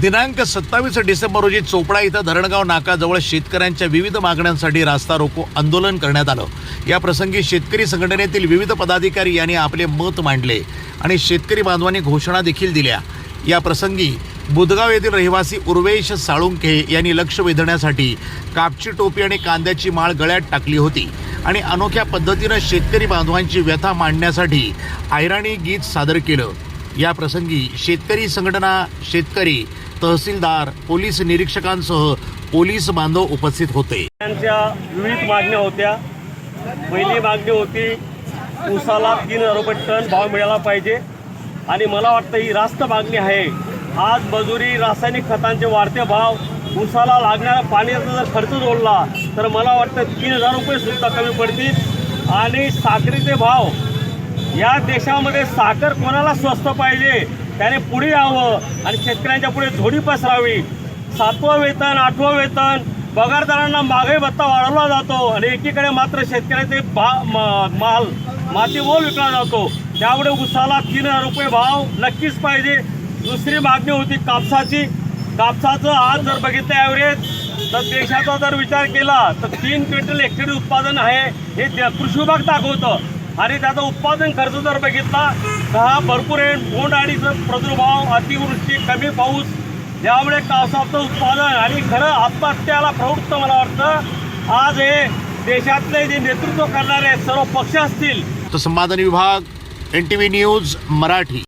दिनांक सत्तावीस डिसेंबर रोजी चोपडा इथं धरणगाव नाकाजवळ शेतकऱ्यांच्या विविध मागण्यांसाठी रास्ता रोको आंदोलन करण्यात आलं. या प्रसंगी शेतकरी संघटनेतील विविध पदाधिकारी यांनी आपले मत मांडले आणि शेतकरी बांधवांनी घोषणा देखील दिल्या. या प्रसंगी बुधगाव येथील रहिवासी उर्वेश साळुंखे यांनी लक्ष वेधण्यासाठी कापची टोपी आणि कांद्याची माळ गळ्यात टाकली होती आणि अनोख्या पद्धतीनं शेतकरी बांधवांची व्यथा मांडण्यासाठी आयराणी गीत सादर केलं. या प्रसंगी शेतकरी संघटना शेतकरी तहसीलदार पोलीस निरीक्षकांसह पोलीस बांधव उपस्थित होते. त्यांच्या विविध मागण्या होत्या. पहिली मागणी होती उसाला तीन हजार रुपये टन भाव मिळाला पाहिजे. आणि मला वाटतं ही रास्त मागणी आहे. आज मजुरी रासायनिक खतांचे वाढते भाव उसाला लागणाऱ्या पाण्याचा जर खर्च जोडला तर मला वाटतं तीन हजार रुपये सुद्धा कमी पडतील. आणि साखरेचे भाव या देशामध्ये साखर कोणाला स्वस्त पाहिजे? त्याने पुढे यावं आणि शेतकऱ्यांच्या पुढे झोडी पसरावी. सातवं वेतन आठवं वेतन पगारदारांना मागे भत्ता वाढवला जातो आणि एकीकडे मात्र शेतकऱ्याचे भा म- माल मातीमोल विकला जातो. त्यामुळे उसाला तीन हजार रुपये भाव नक्कीच पाहिजे. दुसरी मागणी होती कापसाची. कापसाचं आज जर बघितलं ॲव्हरेज तर देशाचा जर विचार केला तर तीन क्विंटल हेक्टरी उत्पादन आहे हे त्या कृषी विभाग दाखवतं. आणि त्याचा उत्पादन खर्च जर बघितला तर हा भरपूर आहे. बोंडअळीचं प्रादुर्भाव अतिवृष्टी कमी पाऊस यामुळे कापसाचं उत्पादन आणि खरं आत्महत्याला प्रवृत्त मला वाटतं. आज हे देशातले जे नेतृत्व करणारे सर्व पक्ष असतील. तर संपादन विभाग N T V news Marathi.